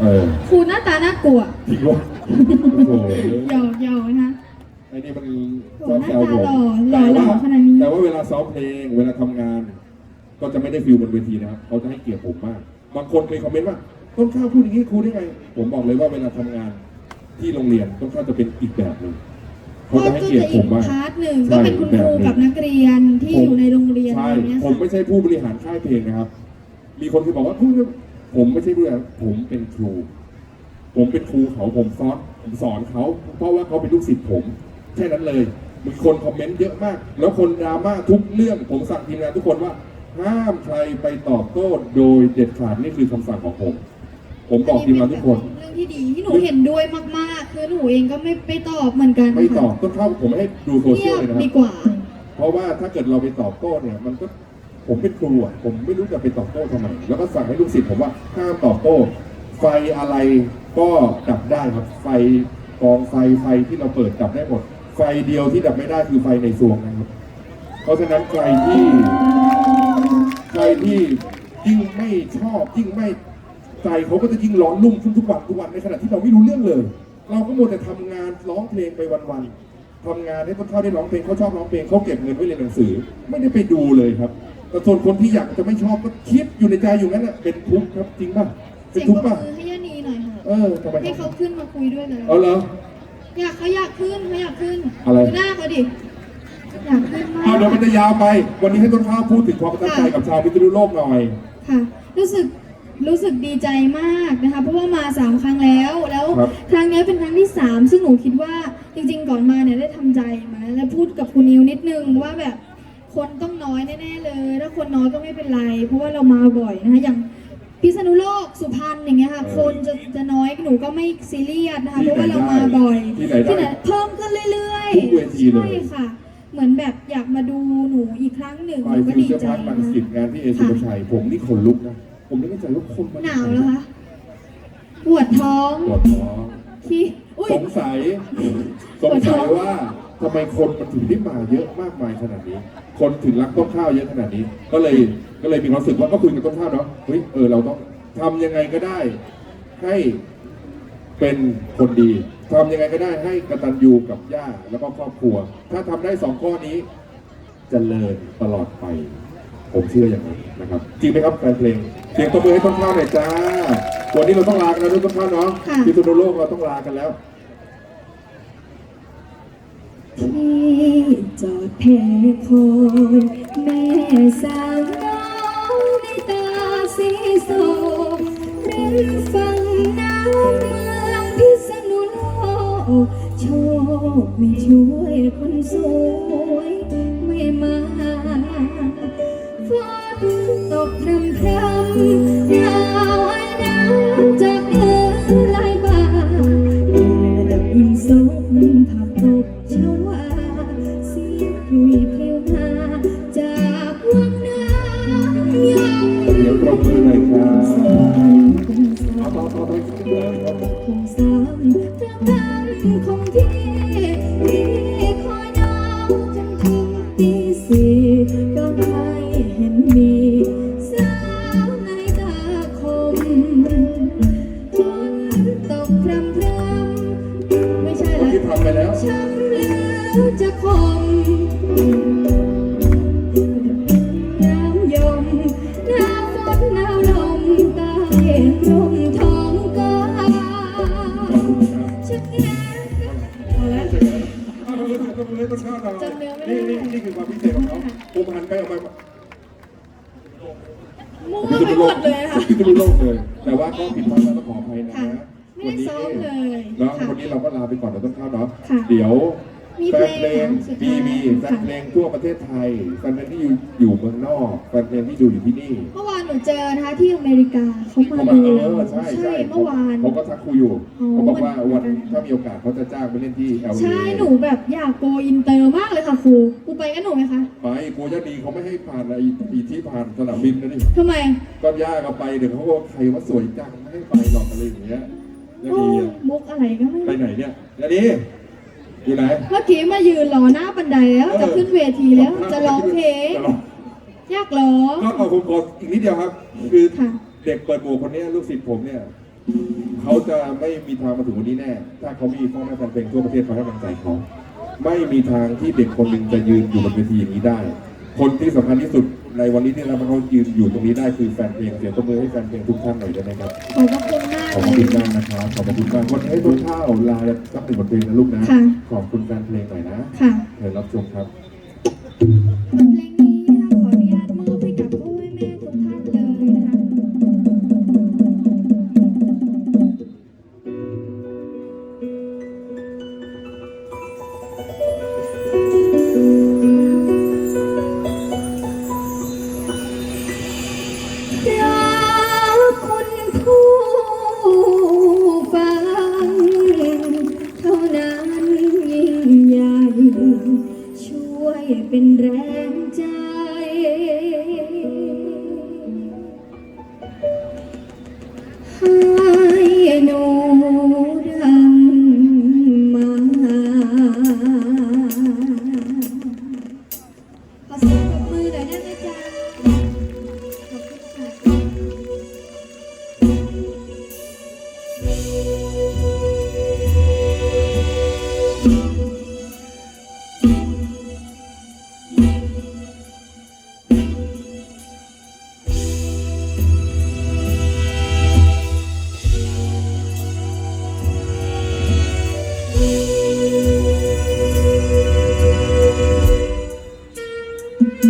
เออครูหน้าตาน่ากลัวจริงวะโอ้โหหยอกหยอกนะคะไอ้นี่มันโอ้ชอบแซวผมหน้าตาหล่อหล่อแต่ว่าขนาดนี้แต่ว่าเวลาซ้อมเพลง เวลาทำงาน ก็จะไม่ได้ฟิลบนเวทีนะครับเขาจะให้เกียรติผมมาก บางคนเคยคอมเมนต์ว่าต้นข้าวพูดอย่างนี้ครูได้ไง ผมบอกเลยว่าเวลาทำงานที่โรงเรียนต้นข้าวจะเป็นอีกแบบหนึ่งเขาจะให้เกียรติผมมาก พาร์ทหนึ่งใช่ก็เป็นคุณครูกับนักเรียนที่อยู่ในโรงเรียนใช่แบบเนี้ยผมค่ะไม่ใช่ผู้บริหารค่ายเพลงนะครับ มีคนที่บอกว่าพูด ผมไม่ใช่ผู้บริหารผมเป็นครู ผมเป็นครูเขาผมสอนผมสอนเขาเพราะว่าเขาเป็นลูกศิษย์ผม แค่นั้นเลยมีคนคอมเมนต์เยอะมาก แล้วคนดราม่าทุกเรื่อง ผมสั่งทีมงานทุกคนว่า ห้ามใครไปตอบโต้โดยเด็ดขาดนี่คือคำสั่งของผม ผมบอกทีมงานทุกคนเรื่องที่ดีที่หนูเห็นด้วยมากๆ คือหนูเองก็ไม่ไปตอบเหมือนกันไม่ตอบต้นข้าวผมไม่ให้ดูโซเชีเงียยลบเลยนะคดีรับกว่า เพราะว่าถ้าเกิดเราไปตอบโต้เนี่ยมันก็ ผมเป็นครูอะผมไม่รู้จะไปตอบโต้ทำไม แล้วก็สั่งให้ลูกศิษย์ผมว่าห้ามตอบโต้ ไฟอะไรก็ดับได้ครับ ไฟกองไฟไฟที่เราเปิดดับได้หมด ไฟเดียวที่ดับไม่ได้คือไฟในซวงนะครับ เพราะฉะนั้นใครที่ใครที่ยิ่งไม่ชอบยิ่งไม่ใจเขาก็จะยิ่งร้อนรุ่มขึ้นทุกวันทุกวันในขณะที่เราไม่รู้เรื่องเลย เราก็มัวแต่ทำงานร้องเพลงไปวันๆทำงานให้ต้นข้าวได้ร้องเพลงเขาชอบร้องเพลงเขาเก็บเงินไว้เรียนหนังสือ ไม่ได้ไปดูเลยครับ แต่ส่วนคนที่อยากจะไม่ชอบก็คิดอยู่ในใจอยู่งั้นน่ะเป็นทุกข์ครับจริงป่ะเป็เสีนยงทุปกรข์บป่ะมือให้ย่านีหน่อยค่ะเออทำไมให้เขาขึ้นมาคุยด้วยเลยเอาเหรอ อยากเขาอยากขึ้นเขาอยากขึ้นอะไร ดูหน้าเขาดิอยากขึ้นมาเอาเดี๋ยวก มันจะยาวไป วันนี้ให้ต้นข้าวพูดถึงความประทับใจค่ะกับชาวพิษณุโลกหน่อย ค่ะรู้สึกรู้สึกดีใจมากนะคะเพราะว่ามาสามครั้งแล้วแล้วครับ ครั้งนี้เป็นครั้งที่สามซึ่งหนูคิดว่าจริงๆ ก่อนมาเนี่ยได้ทำใจมาแล้วพูดกับคุณนิวนิดนึงว่าแบบ คนต้องน้อยแน่ๆเลย ถ้าคนน้อยก็ไม่เป็นไร เพราะว่าเรามาบ่อยนะคะอย่างพิษณุโลกสุพรรณอย่างเงี้ยค่ะ คนจะจะน้อยหนูก็ไม่ซีเรียสนะคะ เพราะว่าเรามาบ่อยที่ไหนได้เพิ่มขึ้นเรื่อยๆทุกเวทีเลยใช่ค่ะ เหมือนแบบอยากมาดูหนูอีกครั้งหนึ่งไปหนูก็ฟิวดีเจอร์ใจพาร์คบางนะสิทธิ์งานที่เอสุภาชัย ผมนี่ขนลุกนะ ผมนึกในใจว่าคนมันหนาวแล้วคะปวดท้องปวดท้องที่อุ้ย สงสัย สงสัยว่า ทำไมคนมันถึงได้มาเยอะมากมายขนาดนี้ คนถึงรักต้นข้าวเยอะขนาดนี้ ก็เลยก็เลยมีความรู้สึกว่าก็คุยกับต้นข้าวเนาะเฮ้ยเออเราต้องทำยังไงก็ได้ ให้เป็นคนดีทำยังไงก็ได้ให้กตัญญูกับย่าแล้วก็ครอบครัว ถ้าทำได้สองข้อนี้จเจริญตลอดไป ผมเชื่ออย่างนั้นนะครับ จริงไหมครับแฟนเพลงเสียงตบมือให้ต้นข้าวหน่อยจ้าวันนี้เราต้องลากันแล้วด้วยต้นข้าวเนาะค่ะพิษณุโลกเราต้องลากันแล้ว ที่จอดแพคอยแม่สาวน้องในตาสีโศกริมฝั่งน้ำเมืองพิษณุโลกโชคไม่ช่วยคนสวยไม่มาฝนตกพรำพรำ บมือหน่อยครับสา ร่มทองกาชักแย่พอแล้วเอามือเอามือต้นข้าวหน่อยจำเนื้อไม่นี่ได้นี่นี่คือความพิเศษของเขาผมหันไปออกไปมั่วไปหมดเลยค่ะพิษณุโลกเลย แต่ว่าก็ผิดพลาดแล้วก็ขออภัยนะค่ะไม่ได้ซ้อมเลยเนาะค่ะวันนี้เราก็ลาไปก่อนเราต้องเข้าเนาะเดี๋ยวแฟนเพลงมีมีแฟนเพลงทั่วประเทศไทยแฟนเพลงที่อยู่อยู่เมืองนอกแฟนเพลงที่ดูอยู่ที่นี่เมื่อวาน นูเจอนะคะที่อเมริกาเขามาเขามาดูเออใช่ใช่เมื่อวาน เขาก็ทักคุยอยู่อ๋อเขาบอกว่าวัวันนถ้ามีโอกาสเขาจะจ้างไปเล่นที่ LA ใช่หนูแบบอยากโกอินเตอร์มากเลยค่ะครูครูไปกับหนูไหมคะไปกลัวจะดีเขาไม่ให้ผ่านไอ้ไอีที่ผ่านสนามบินนะนี่ทำไมก็ย่าก็ไปเดี๋ยวเขาก็ใครว่าสวยจังไม่ให้ไปหรอกอะไรอย่างเงี้ยจะโอ้ดีอะมุกอะไรก็ไม่ไปรู้ไหนเนี่ยจะดีอยู่ไหนเมื่อกี้มายืนรอหน้าบันไดแล้วเออจะขึ้นเวทีแล้วจะร้องเพลง จะร้องอยากร้องก็ขอผมขออีกนิดเดียวครับ คือค่ะ เด็กเปิดหมวกคนเนี้ยลูกศิษย์ผมเนี่ยเขาจะไม่มีทางมาถึงวันนี้แน่ ถ้าเขามีพ่อแม่แฟนเพลงทั่วประเทศคอยให้กำลังใจเขาไม่มีทางที่เด็กคนหนึ่งจะยืนอยู่บนเวทีอย่างนี้ได้ คนที่สำคัญที่สุดในวันนี้ที่ทำให้เขายืนอยู่ตรงนี้ได้คือแฟนเพลงเสียงตบมือให้แฟนเพลงทุกท่านหน่อยได้ไหมครับ ขอบพระคุณมากขอบเลคุณยมากนะครับ ขอบคุณมากวันนี้ต้นข้าวลาสักหนึ่งบทเพลงนะลูกนะ ค่ะ ขอบคุณแฟนเพลงหน่อยนะค่ะเชิญรับชมครับเพ ช่วยเป็นแรงใจ ข